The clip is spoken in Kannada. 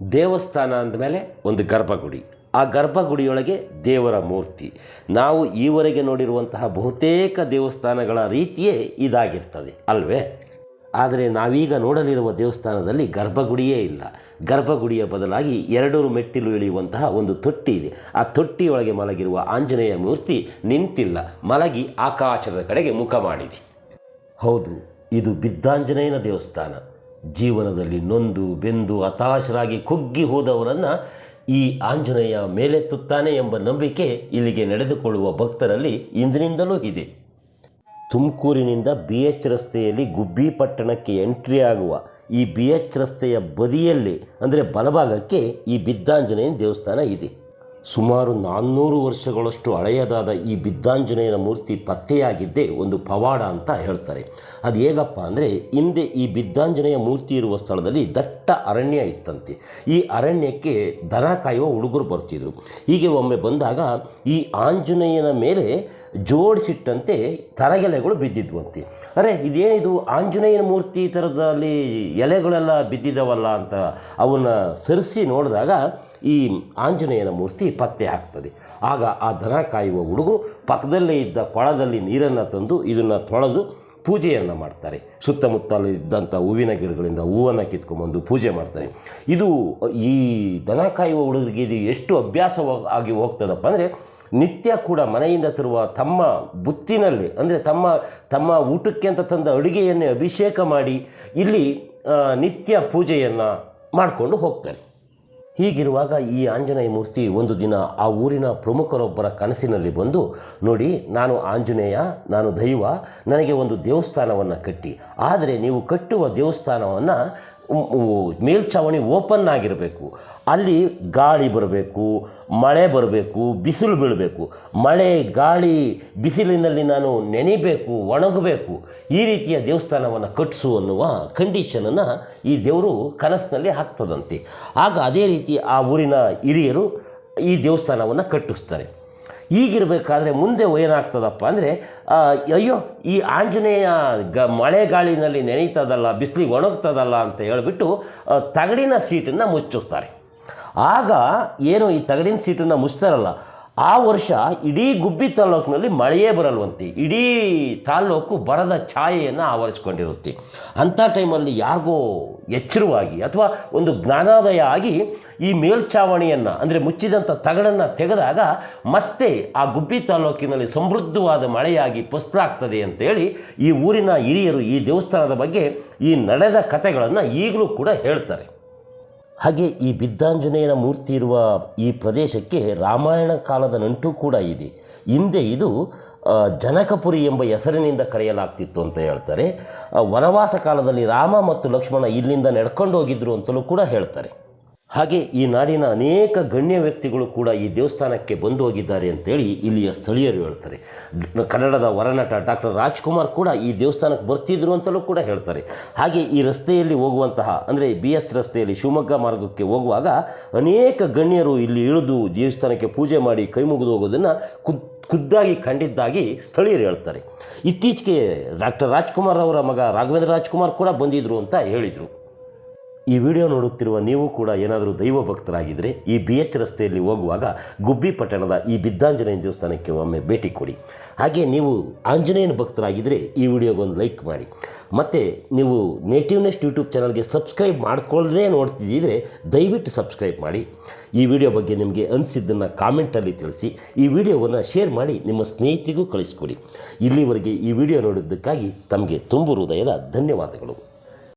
ದೇವಸ್ಥಾನ ಅಂದಮೇಲೆ ಒಂದು ಗರ್ಭಗುಡಿ. ಆ ಗರ್ಭಗುಡಿಯೊಳಗೆ ದೇವರ ಮೂರ್ತಿ. ನಾವು ಈವರೆಗೆ ನೋಡಿರುವಂತಹ ಬಹುತೇಕ ದೇವಸ್ಥಾನಗಳ ರೀತಿಯೇ ಇದಾಗಿರ್ತದೆ, ಅಲ್ವೇ? ಆದರೆ ನಾವೀಗ ನೋಡಲಿರುವ ದೇವಸ್ಥಾನದಲ್ಲಿ ಗರ್ಭಗುಡಿಯೇ ಇಲ್ಲ. ಗರ್ಭಗುಡಿಯ ಬದಲಾಗಿ ಎರಡೂರು ಮೆಟ್ಟಿಲು ಇಳಿಯುವಂತಹ ಒಂದು ತೊಟ್ಟಿ ಇದೆ. ಆ ತೊಟ್ಟಿಯೊಳಗೆ ಮಲಗಿರುವ ಆಂಜನೇಯ ಮೂರ್ತಿ ನಿಂತಿಲ್ಲ. ಮಲಗಿ ಆಕಾಶದ ಕಡೆಗೆ ಮುಖ ಮಾಡಿದೆ. ಹೌದು, ಇದು ಬಿದ್ದಾಂಜನೇಯನ ದೇವಸ್ಥಾನ. ಜೀವನದಲ್ಲಿ ನೊಂದು, ಬೆಂದು, ಹತಾಶರಾಗಿ ಕುಗ್ಗಿ ಹೋದವರನ್ನು ಈ ಆಂಜನೇಯ ಮೇಲೆತ್ತುತ್ತಾನೆ ಎಂಬ ನಂಬಿಕೆ ಇಲ್ಲಿಗೆ ನಡೆದುಕೊಳ್ಳುವ ಭಕ್ತರಲ್ಲಿ ಇಂದಿನಿಂದಲೂ ಇದೆ. ತುಮಕೂರಿನಿಂದ ಬಿ ಎಚ್ ರಸ್ತೆಯಲ್ಲಿ ಗುಬ್ಬಿ ಪಟ್ಟಣಕ್ಕೆ ಎಂಟ್ರಿ ಆಗುವ ಈ ಬಿ ಎಚ್ ರಸ್ತೆಯ ಬದಿಯಲ್ಲಿ, ಅಂದರೆ ಬಲಭಾಗಕ್ಕೆ ಈ ಬಿದ್ದಾಂಜನೇಯನ ದೇವಸ್ಥಾನ ಇದೆ. ಸುಮಾರು ನಾನ್ನೂರು ವರ್ಷಗಳಷ್ಟು ಹಳೆಯದಾದ ಈ ಬಿದ್ದಾಂಜನೇಯನ ಮೂರ್ತಿ ಪತ್ತೆಯಾಗಿದ್ದೇ ಒಂದು ಪವಾಡ ಅಂತ ಹೇಳ್ತಾರೆ. ಅದು ಹೇಗಪ್ಪ ಅಂದರೆ, ಹಿಂದೆ ಈ ಬಿದ್ದಾಂಜನೇಯ ಮೂರ್ತಿ ಇರುವ ಸ್ಥಳದಲ್ಲಿ ದಟ್ಟ ಅರಣ್ಯ ಇತ್ತಂತೆ. ಈ ಅರಣ್ಯಕ್ಕೆ ದನ ಕಾಯುವ ಹುಡುಗರು ಬರ್ತಿದ್ರು. ಹೀಗೆ ಒಮ್ಮೆ ಬಂದಾಗ ಈ ಆಂಜನೇಯನ ಮೇಲೆ ಜೋಡಿಸಿಟ್ಟಂತೆ ತರಗೆಲೆಗಳು ಬಿದ್ದಿದ್ವಂತೆ. ಅರೆ, ಇದೇನಿದು ಆಂಜನೇಯನ ಮೂರ್ತಿ ಥರದಲ್ಲಿ ಎಲೆಗಳೆಲ್ಲ ಬಿದ್ದಿದ್ದಾವಲ್ಲ ಅಂತ ಅವನ್ನ ಸರಿಸಿ ನೋಡಿದಾಗ ಈ ಆಂಜನೇಯನ ಮೂರ್ತಿ ಪತ್ತೆ ಆಗ್ತದೆ. ಆಗ ಆ ದನ ಕಾಯುವ ಹುಡುಗರು ಪಕ್ಕದಲ್ಲೇ ಇದ್ದ ಕೊಳದಲ್ಲಿ ನೀರನ್ನು ತಂದು ಇದನ್ನು ತೊಳೆದು ಪೂಜೆಯನ್ನು ಮಾಡ್ತಾರೆ. ಸುತ್ತಮುತ್ತಲು ಇದ್ದಂಥ ಹೂವಿನ ಗಿಡಗಳಿಂದ ಹೂವನ್ನು ಕಿತ್ಕೊಂಡ್ಬಂದು ಪೂಜೆ ಮಾಡ್ತಾರೆ. ಇದು ಈ ದನ ಕಾಯುವ ಹುಡುಗರಿಗೆ ಇದು ಎಷ್ಟು ಅಭ್ಯಾಸ ಆಗಿ ಹೋಗ್ತದಪ್ಪ ಅಂದರೆ, ನಿತ್ಯ ಕೂಡ ಮನೆಯಿಂದ ತರುವ ತಮ್ಮ ಬುತ್ತಿನಲ್ಲಿ, ಅಂದರೆ ತಮ್ಮ ತಮ್ಮ ಊಟಕ್ಕೆ ಅಂತ ತಂದ ಅಡುಗೆಯನ್ನೇ ಅಭಿಷೇಕ ಮಾಡಿ ಇಲ್ಲಿ ನಿತ್ಯ ಪೂಜೆಯನ್ನು ಮಾಡಿಕೊಂಡು ಹೋಗ್ತಾರೆ. ಹೀಗಿರುವಾಗ ಈ ಆಂಜನೇಯ ಮೂರ್ತಿ ಒಂದು ದಿನ ಆ ಊರಿನ ಪ್ರಮುಖರೊಬ್ಬರ ಕನಸಿನಲ್ಲಿ ಬಂದು, ನೋಡಿ, ನಾನು ಆಂಜನೇಯ, ನಾನು ದೈವ, ನನಗೆ ಒಂದು ದೇವಸ್ಥಾನವನ್ನು ಕಟ್ಟಿ. ಆದರೆ ನೀವು ಕಟ್ಟುವ ದೇವಸ್ಥಾನವನ್ನು ಮೇಲ್ಛಾವಣಿ ಓಪನ್ ಆಗಿರಬೇಕು. ಅಲ್ಲಿ ಗಾಳಿ ಬರಬೇಕು, ಮಳೆ ಬರಬೇಕು, ಬಿಸಿಲು ಬೀಳಬೇಕು. ಮಳೆ, ಗಾಳಿ, ಬಿಸಿಲಿನಲ್ಲಿ ನಾನು ನೆನಿಬೇಕು, ಒಣಗಬೇಕು. ಈ ರೀತಿಯ ದೇವಸ್ಥಾನವನ್ನು ಕಟ್ಟಿಸು ಅನ್ನುವ ಕಂಡೀಷನನ್ನು ಈ ದೇವರು ಕನಸಿನಲ್ಲಿ ಹಾಕ್ತದಂತೆ. ಆಗ ಅದೇ ರೀತಿ ಆ ಊರಿನ ಹಿರಿಯರು ಈ ದೇವಸ್ಥಾನವನ್ನು ಕಟ್ಟಿಸ್ತಾರೆ. ಈಗಿರಬೇಕಾದ್ರೆ ಮುಂದೆ ಏನಾಗ್ತದಪ್ಪ ಅಂದರೆ ಅಯ್ಯೋ, ಈ ಆಂಜನೇಯ ಗ, ಮಳೆಗಾಳಿನಲ್ಲಿ ನೆನೀತದಲ್ಲ ಬಿಸಿಲಿಗೆ ಒಣಗ್ತದಲ್ಲ ಅಂತ ಹೇಳಿಬಿಟ್ಟು ತಗಡಿನ ಸೀಟನ್ನು ಮುಚ್ಚಿಸ್ತಾರೆ. ಆಗ ಏನು ಈ ತಗಡಿನ ಸೀಟನ್ನು ಮುಚ್ತಾರಲ್ಲ ಆ ವರ್ಷ ಇಡೀ ಗುಬ್ಬಿ ತಾಲೂಕಿನಲ್ಲಿ ಮಳೆಯೇ ಬರಲ್ವಂತೆ. ಇಡೀ ತಾಲ್ಲೂಕು ಬರದ ಛಾಯೆಯನ್ನು ಆವರಿಸ್ಕೊಂಡಿರುತ್ತೆ. ಅಂಥ ಟೈಮಲ್ಲಿ ಯಾರಿಗೋ ಎಚ್ಚರವಾಗಿ ಅಥವಾ ಒಂದು ಜ್ಞಾನೋದಯ ಆಗಿ ಈ ಮೇಲ್ಛಾವಣಿಯನ್ನು ಅಂದರೆ ಮುಚ್ಚಿದಂಥ ತಗಡನ್ನು ತೆಗೆದಾಗ ಮತ್ತೆ ಆ ಗುಬ್ಬಿ ತಾಲೂಕಿನಲ್ಲಿ ಸಮೃದ್ಧವಾದ ಮಳೆಯಾಗಿ ಫಸ್ಲಾಗ್ತದೆ ಅಂತೇಳಿ ಈ ಊರಿನ ಹಿರಿಯರು ಈ ದೇವಸ್ಥಾನದ ಬಗ್ಗೆ ಈ ನಡೆದ ಕಥೆಗಳನ್ನು ಈಗಲೂ ಕೂಡ ಹೇಳ್ತಾರೆ. ಹಾಗೆ ಈ ಬಿದ್ದಾಂಜನೇಯನ ಮೂರ್ತಿ ಇರುವ ಈ ಪ್ರದೇಶಕ್ಕೆ ರಾಮಾಯಣ ಕಾಲದ ನಂಟು ಕೂಡ ಇದೆ. ಹಿಂದೆ ಇದು ಜನಕಪುರಿ ಎಂಬ ಹೆಸರಿನಿಂದ ಕರೆಯಲಾಗ್ತಿತ್ತು ಅಂತ ಹೇಳ್ತಾರೆ. ವನವಾಸ ಕಾಲದಲ್ಲಿ ರಾಮ ಮತ್ತು ಲಕ್ಷ್ಮಣ ಇಲ್ಲಿಂದ ನಡ್ಕೊಂಡು ಹೋಗಿದ್ರು ಅಂತಲೂ ಕೂಡ ಹೇಳ್ತಾರೆ. ಹಾಗೆ ಈ ನಾಡಿನ ಅನೇಕ ಗಣ್ಯ ವ್ಯಕ್ತಿಗಳು ಕೂಡ ಈ ದೇವಸ್ಥಾನಕ್ಕೆ ಬಂದು ಹೋಗಿದ್ದಾರೆ ಅಂತೇಳಿ ಇಲ್ಲಿಯ ಸ್ಥಳೀಯರು ಹೇಳ್ತಾರೆ. ಕನ್ನಡದ ವರನಟ ಡಾಕ್ಟರ್ ರಾಜ್ಕುಮಾರ್ ಕೂಡ ಈ ದೇವಸ್ಥಾನಕ್ಕೆ ಬರ್ತಿದ್ರು ಅಂತಲೂ ಕೂಡ ಹೇಳ್ತಾರೆ. ಹಾಗೆ ಈ ರಸ್ತೆಯಲ್ಲಿ ಹೋಗುವಂತಹ, ಅಂದರೆ ಬಿ ಎಸ್ ರಸ್ತೆಯಲ್ಲಿ ಶಿವಮೊಗ್ಗ ಮಾರ್ಗಕ್ಕೆ ಹೋಗುವಾಗ ಅನೇಕ ಗಣ್ಯರು ಇಲ್ಲಿ ಇಳಿದು ದೇವಸ್ಥಾನಕ್ಕೆ ಪೂಜೆ ಮಾಡಿ ಕೈ ಮುಗಿದು ಹೋಗೋದನ್ನು ಖುದ್ ಖುದ್ದಾಗಿ ಕಂಡಿದ್ದಾಗಿ ಸ್ಥಳೀಯರು ಹೇಳ್ತಾರೆ. ಇತ್ತೀಚೆಗೆ ಡಾಕ್ಟರ್ ರಾಜ್ಕುಮಾರ್ ಅವರ ಮಗ ರಾಘವೇಂದ್ರ ರಾಜ್ಕುಮಾರ್ ಕೂಡ ಬಂದಿದ್ರು ಅಂತ ಹೇಳಿದರು. ಈ ವಿಡಿಯೋ ನೋಡುತ್ತಿರುವ ನೀವು ಕೂಡ ಏನಾದರೂ ದೈವ ಭಕ್ತರಾಗಿದ್ದರೆ ಈ ಬಿ ಎಚ್ ರಸ್ತೆಯಲ್ಲಿ ಹೋಗುವಾಗ ಗುಬ್ಬಿ ಪಟ್ಟಣದ ಈ ಬಿದ್ದಾಂಜನೇಯನ ದೇವಸ್ಥಾನಕ್ಕೆ ಒಮ್ಮೆ ಭೇಟಿ ಕೊಡಿ. ಹಾಗೆ ನೀವು ಆಂಜನೇಯನ ಭಕ್ತರಾಗಿದ್ದರೆ ಈ ವಿಡಿಯೋಗೊಂದು ಲೈಕ್ ಮಾಡಿ. ಮತ್ತು ನೀವು ನೇಟಿವ್ ನೆಸ್ಟ್ ಯೂಟ್ಯೂಬ್ ಚಾನಲ್ಗೆ ಸಬ್ಸ್ಕ್ರೈಬ್ ಮಾಡ್ಕೊಳ್ಳದೇ ನೋಡ್ತಿದ್ದರೆ ದಯವಿಟ್ಟು ಸಬ್ಸ್ಕ್ರೈಬ್ ಮಾಡಿ. ಈ ವಿಡಿಯೋ ಬಗ್ಗೆ ನಿಮಗೆ ಅನಿಸಿದ್ದನ್ನು ಕಾಮೆಂಟಲ್ಲಿ ತಿಳಿಸಿ. ಈ ವಿಡಿಯೋವನ್ನು ಶೇರ್ ಮಾಡಿ ನಿಮ್ಮ ಸ್ನೇಹಿತರಿಗೂ ಕಳಿಸ್ಕೊಡಿ. ಇಲ್ಲಿವರೆಗೆ ಈ ವಿಡಿಯೋ ನೋಡಿದ್ದಕ್ಕಾಗಿ ತಮಗೆ ತುಂಬು ಹೃದಯದ ಧನ್ಯವಾದಗಳು.